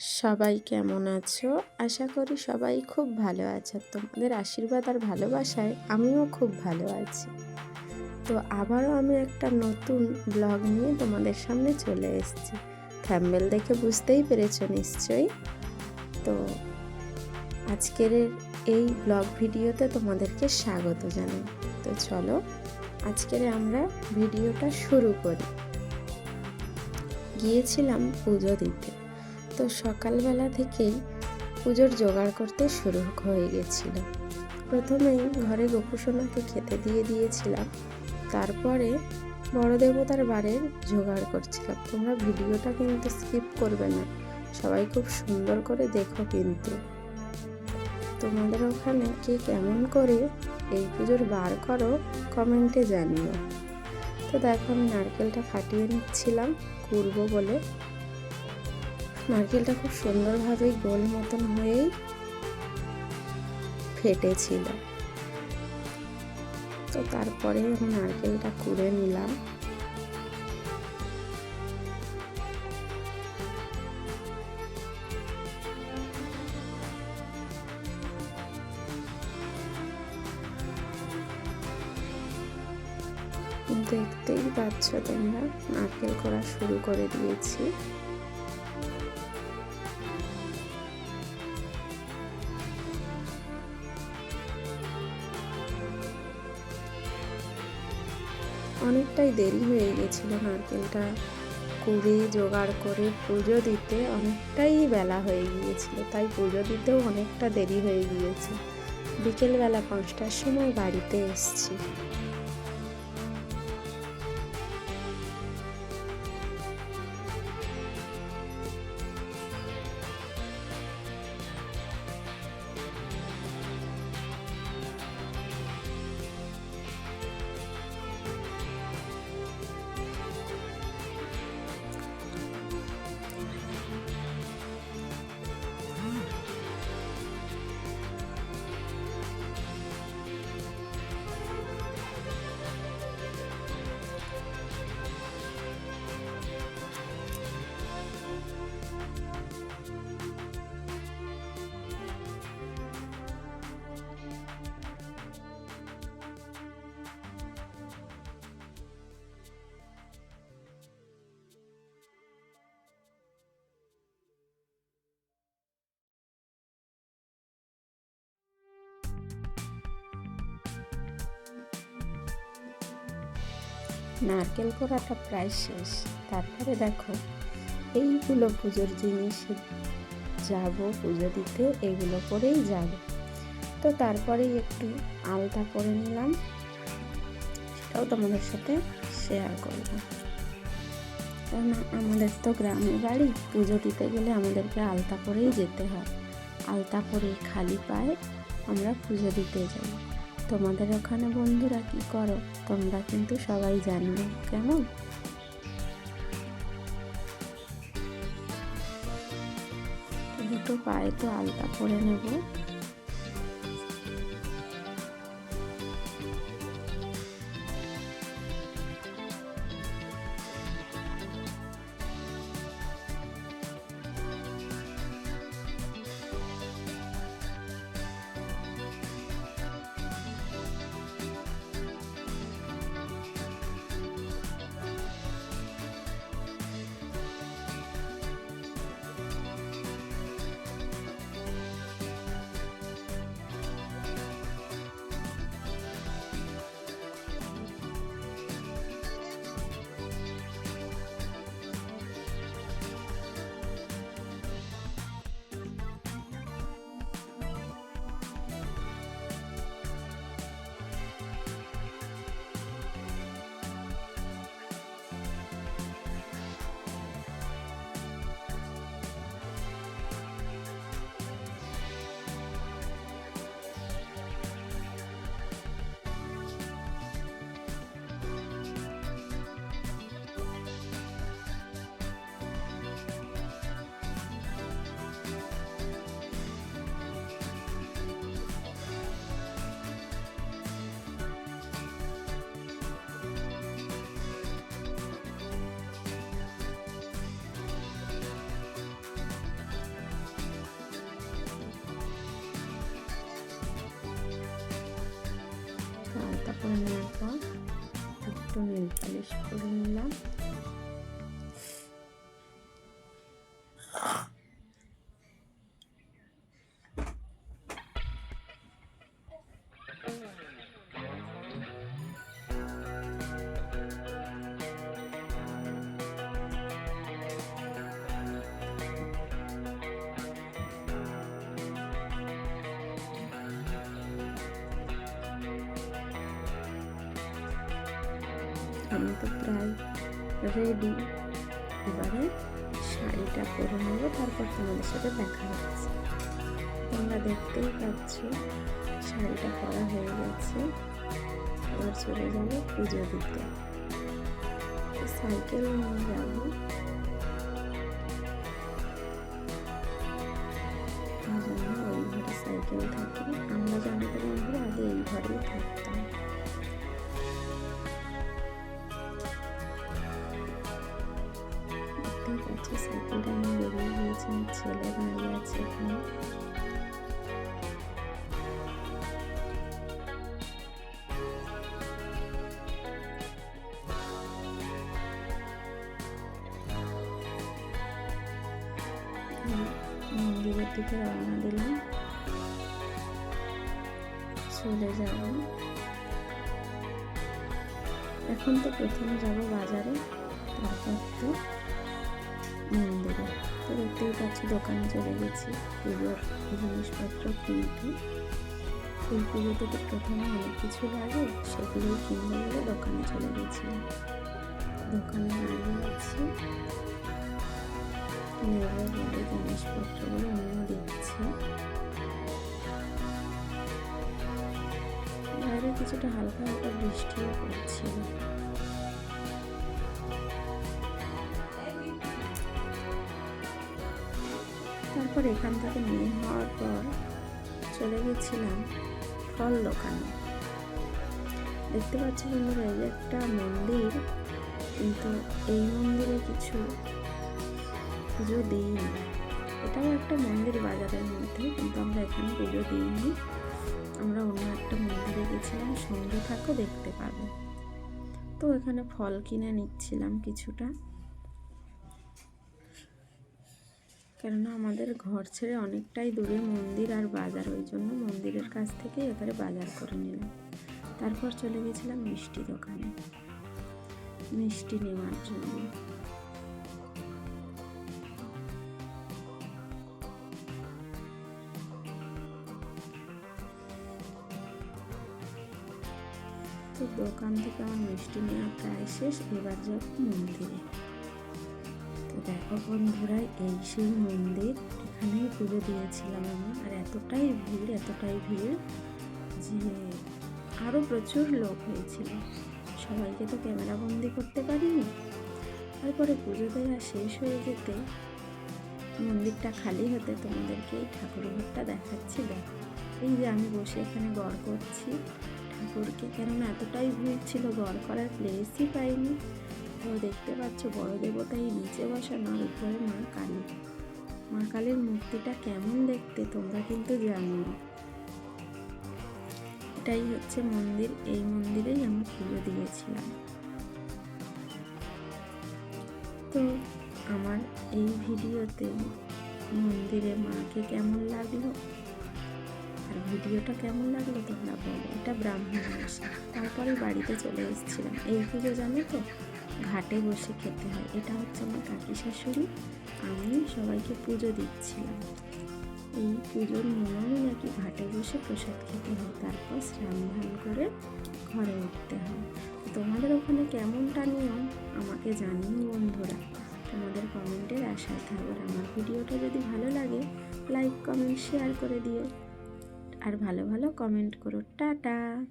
সবাই কেমন আছো? আশা করি সবাই খুব ভালো আছে। তোমাদের আশীর্বাদ আর ভালোবাসায় আমিও খুব ভালো আছি। তো আবারও আমি একটা নতুন ব্লগ নিয়ে তোমাদের সামনে চলে এসেছি। থ্যাম্বেল দেখে বুঝতেই পেরেছ নিশ্চয়ই? তো আজকের এই ব্লগ ভিডিওতে তোমাদেরকে স্বাগত জানাই। তো চলো আজকের আমরা ভিডিওটা শুরু করি। গিয়েছিলাম পুজো দিতে। তো সকালবেলা থেকেই পুজোর জোগাড় করতে শুরু হয়ে গেছিল। প্রথমেই ঘরে গোপুসোনাকে খেতে দিয়ে দিয়েছিলাম। তারপরে বড় দেবতার বারের জোগাড় করছিলাম। তোমরা ভিডিওটা কিন্তু স্কিপ করবে না। সবাই খুব সুন্দর করে দেখো কিন্তু। তোমাদের ওখানে কে কেমন করে এই পুজোর বার করো কমেন্টে জানিও। তো দেখো আমি নারকেলটা ফাটিয়ে নিচ্ছিলাম করব বলে। নারকেলটা খুব সুন্দরভাবে গোল মতন হয়েই ফেটেছিল। তো তারপরে আমি নারকেলটা কুড়ে নিলাম। দেখতেই পাচ্ছ তোমরা, নারকেল করা শুরু করে দিয়েছি। অনেকটাই দেরি হয়ে গেছিল নারকেলটা কুড়ি, জোগাড় করে পুজো দিতে। অনেকটাই বেলা হয়ে গিয়েছিল, তাই পুজো দিতেও অনেকটা দেরি হয়ে গিয়েছে। বিকেলবেলা পাঁচটার সময় বাড়িতে এসছি। নারকেল কোড়াটা প্রায় শেষ। তারপরে দেখো, এইগুলো পুজোর জিনিস যাব, পুজো দিতে, এগুলো করেই যাব। তো তারপরেই একটু আলতা করে নিলাম। সেটাও তোমাদের সাথে শেয়ার করব। কেননা আমাদের তো গ্রামের বাড়ি, পুজো দিতে গেলে আমাদেরকে আলতা করেই যেতে হয়। আলতা করে খালি পায়ে আমরা পুজো দিতে যাই। তোমাদের ওখানে বন্ধুরা কি করো? তোমরা কিন্তু সবাই জানবে, কেমন? দুটো পায়ে তো আলতা করে নেব। করে নেওয়ার পর একটু নেল পালিশ করে নিলাম। আমি তো প্রায় রেডি এবারে শাড়িটা পরে নেব, তারপর তোমাদের সাথে দেখা হচ্ছে। তোমরা দেখতেই পাচ্ছ, শাড়িটা পরা হয়ে গেছে। এবার চলে যাব পুজো দিতে। সাইকেল নিয়ে যাব। সাইকেল থাকে। আমরা জানি তো বন্ধুরা আগে এই ঘরেই থাকতাম। পাচ্ছি সাইকেলটা নিয়ে বেরিয়ে গিয়েছে ছেলে দাঁড়িয়ে আছে এখানে মন্দিরের দিকে রওনা দিলাম। চলে যাব। এখন তো প্রথমে যাব বাজারে। তারপর তো মন্দিরে তো দেখতেই পাচ্ছি দোকানে চলে গেছি। পুজোর জিনিসপত্র কিনতে। এই পুজোতে তো প্রথমে অনেক কিছু লাগে, সেগুলোই কিনতে গেলে দোকানে চলে গেছিলাম। দোকানে দাঁড়িয়ে আছি জিনিসপত্রগুলো অন্য দিচ্ছে বাইরে কিছুটা হালকা হালকা বৃষ্টিও পড়ছিল। তারপর এখান থেকে নিয়ে হওয়ার পর চলে গেছিলাম ফল দোকানে। দেখতে পাচ্ছি বন্ধুরা, এই একটা মন্দির, কিন্তু এই মন্দিরে কিছু পুজো দিইনি। এটাও একটা মন্দির বাজারের মধ্যে, কিন্তু আমরা এখানে পুজো দিইনি। আমরা অন্য একটা মন্দিরে গেছিলাম, সঙ্গে থাকো দেখতে পাবো। তো এখানে ফল কিনে নিচ্ছিলাম কিছুটা। কেননা আমাদের ঘর ছেড়ে অনেকটাই দূরে মন্দির আর বাজার, ওই জন্য মন্দিরের কাছ থেকে এবারে বাজার করে নিলাম। তারপর চলে গেছিলাম মিষ্টি দোকানে, মিষ্টি নেওয়ার জন্য। তো দোকান থেকে আমার মিষ্টি নেওয়া প্রায় শেষ, এবার যাব মন্দিরে। দেখো বন্ধুরা, এই সেই মন্দির এখানেই পুজো দিয়েছিলাম আমি। আর এতটাই ভিড় এতটাই ভিড় যে আরও প্রচুর লোক হয়েছিল। সবাইকে তো ক্যামেরা বন্দি করতে পারিনি। তারপরে পুজো দেওয়া শেষ হয়ে যেতে মন্দিরটা খালি হতে তোমাদেরকে এই ঠাকুর ঘরটা দেখাচ্ছি। দেখো, এই যে আমি বসে এখানে গড় করছি। ঠাকুরকে কেননা এতটাই ভিড় ছিল, গড় করার প্লেসই পাইনি। তো দেখতে পাচ্ছ বড় দেবতা এই নিচে বসানো আর উপরে মা কালী। মা কালীর মূর্তিটা কেমন দেখতে তোমরা কিন্তু জানো না। এটাই হচ্ছে মন্দির, এই মন্দিরেই আমি পুজো দিয়েছিলাম। তো আমার এই ভিডিওতে মন্দিরে মাকে কেমন লাগল? আর ভিডিওটা কেমন লাগল তোমরা বলো। এটা ব্রাহ্মণ তারপরে বাড়িতে চলে এসেছিলাম। এই পুজো জানো তো? ঘাটে বসে খেতে হয়। এটা হচ্ছে আমার কাকি শাশুড়ি। আমি সবাইকে পুজো দিচ্ছিলাম এই পুজোর নিয়মই নাকি ঘাটে বসে প্রসাদ খেতে হয়, তারপর স্নান ধান করে ঘরে উঠতে হয়। তোমাদের ওখানে কেমনটা নিয়ম? আমাকে জানিও বন্ধুরা। তোমাদের কমেন্টের আশায় থাকবে। আমার ভিডিওটা যদি ভালো লাগে লাইক কমেন্ট শেয়ার করে দিও। আর ভালো ভালো কমেন্ট করো। টাটা!